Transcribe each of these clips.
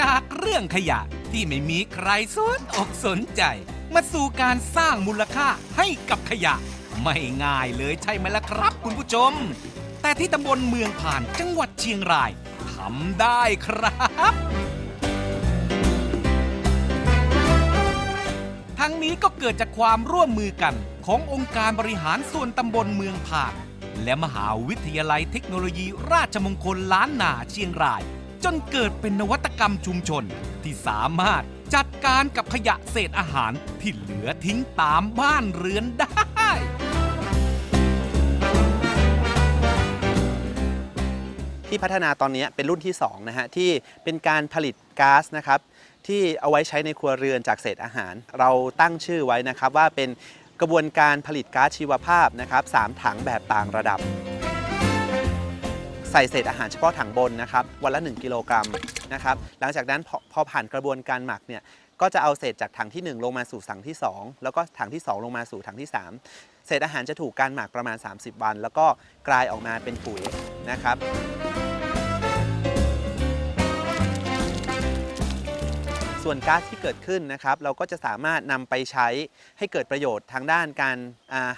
จากเรื่องขยะที่ไม่มีใครสนอกสนใจ มาสู่การสร้างมูลค่าให้กับขยะ ไม่ง่ายเลยใช่ไหมล่ะครับ คุณผู้ชม แต่ที่ตำบลเมืองผ่านจังหวัดเชียงรายทำได้ครับทั้งนี้ก็เกิดจากความร่วมมือกันขององค์การบริหารส่วนตำบลเมืองผ่ากและมหาวิทยาลัยเทคโนโลยีราชมงคลล้านนาเชียงราย จนเกิดเป็นนวัตกรรมชุมชนที่สามารถจัดการกับขยะเศษอาหารที่เหลือทิ้งตามบ้านเรือนได้ ที่พัฒนาตอนนี้เป็นรุ่นที่2นะฮะที่เป็นการผลิตก๊าซนะครับที่เอาไว้ใช้ในครัวเรือนจากเศษอาหาร เราตั้งชื่อไว้นะครับว่าเป็นกระบวนการผลิตก๊าซชีวภาพนะครับสามถังแบบต่างระดับ ใส่เศษอาหารเฉพาะถังบนนะครับวันละ 1 กิโลกรัมนะครับหลังจากนั้นพอพอผ่านกระบวนการหมักเนี่ยก็จะเอาเศษจากถังที่ 1 ลงมาสู่ถังที่ 2 แล้วก็ถังที่ 2 ลงมาสู่ถังที่ 3 เศษอาหารจะถูกการหมักประมาณ 30 วัน แล้วก็กลายออกมาเป็นปุ๋ยนะครับ ส่วนก๊าซที่เกิดขึ้นนะครับ เราก็จะสามารถนำไปใช้ให้เกิดประโยชน์ทางด้านการ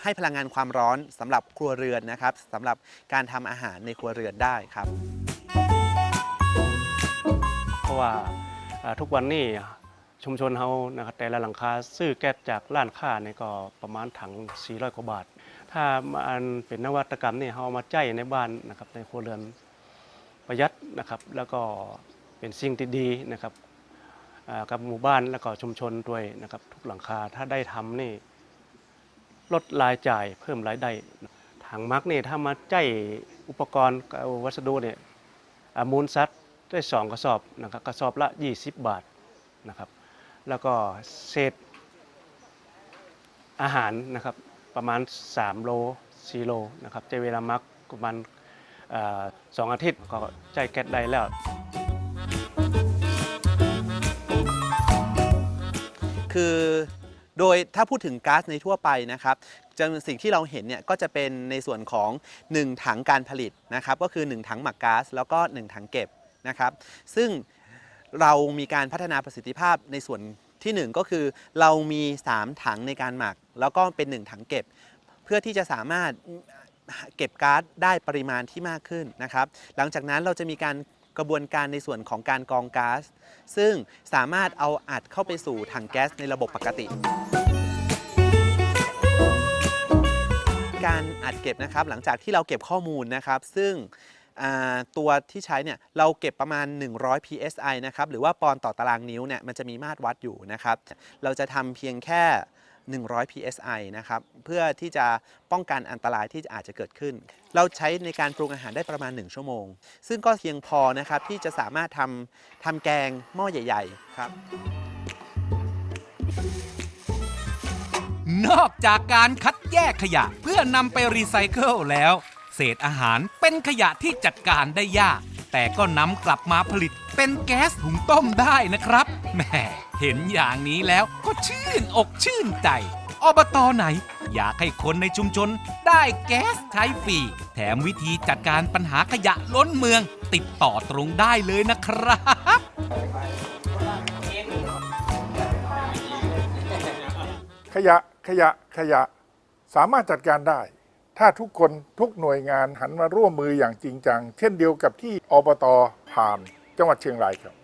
ให้พลังงานความร้อนสำหรับครัวเรือนนะครับสำหรับการทำอาหารในครัวเรือนได้ครับ เพราะว่าทุกวันนี้ชุมชนเฮานะครับแต่ละหลังคาซื้อแก๊สจากร้านค้าเนี่ยก็ประมาณถัง 400 กว่าบาท ถ้ามันเป็นนวัตกรรมเนี่เฮาเอามาใจในบ้านนะครับในครัวเรือนประหยัดนะครับ แล้วก็เป็นสิ่งที่ดีนะครับ กับหมู่บ้านแล้วก็ชุมชนด้วยนะครับทุกหลังคาถ้าได้ทำนี่ลดรายจ่ายเพิ่มรายได้ถังมักนี่ถ้ามาใจอุปกรณ์วัสดุเนี่ยมูลสัตว์ได้สองกระสอบนะครับกระสอบละ 20 บาทนะครับ แล้วก็เศษอาหารนะครับประมาณ 3 โล4โลนะครับใช้เวลามักประมาณสองอาทิตย์ก็ใจแก๊สได้แล้ว คือโดยถ้าพูดถึงก๊าซในทั่วไปนะครับจะสิ่งที่เราเห็นเนี่ยก็จะเป็นในส่วนของ 1 ถังการผลิตนะครับก็คือ 1 ถังหมักก๊าซแล้วก็ 1 ถังเก็บนะครับซึ่งเรามีการพัฒนาประสิทธิภาพในส่วนที่ 1 ก็คือเรามี 3 ถังในการหมัก แล้วก็เป็น 1 ถังเก็บ เพื่อที่จะสามารถเก็บก๊าซได้ปริมาณที่มากขึ้นนะครับ หลังจากนั้นเราจะมีการ กระบวนการในส่วนของการกรองก๊าซซึ่งสามารถเอาอัดเข้าไปสู่ถังแก๊สในระบบปกติ การอัดเก็บนะครับหลังจากที่เราเก็บข้อมูลนะครับ ซึ่งตัวที่ใช้เนี่ยเราเก็บประมาณ 100 psi นะครับหรือว่าปอนด์ต่อตารางนิ้วเนี่ยมันจะมีมาตรวัดอยู่นะครับ เราจะทำเพียงแค่ 100 psi นะครับเพื่อที่จะป้องกันอันตรายที่อาจจะเกิดขึ้น เราใช้ในการปรุงอาหารได้ประมาณ 1 ชั่วโมง ซึ่งก็เพียงพอนะครับที่จะสามารถทำทำแกงหม้อใหญ่ ๆ ครับ นอกจากการคัดแยกขยะเพื่อนำไปรีไซเคิลแล้ว เศษอาหารเป็นขยะที่จัดการได้ยาก แต่ก็นำกลับมาผลิตเป็นแก๊สหุงต้มได้นะครับแหมเห็นอย่างนี้แล้วก็ชื่นอกชื่นใจอบตไหน อยากให้คนในชุมชนได้แก๊สใช้ฟรีแถมวิธีจัดการปัญหาขยะล้นเมือง ติดต่อตรงได้เลยนะครับขยะขยะขยะสามารถจัดการได้ ถ้าทุกคนทุกหน่วยงานหันมาร่วมมืออย่างจริงจัง เช่นเดียวกับที่อบตผ่านจังหวัดเชียงรายครับ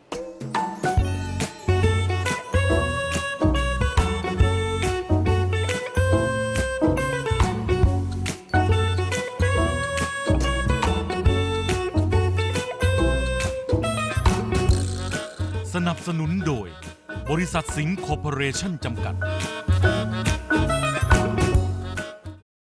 สนับสนุนโดย บริษัทสิงห์คอร์ปอเรชั่นจำกัด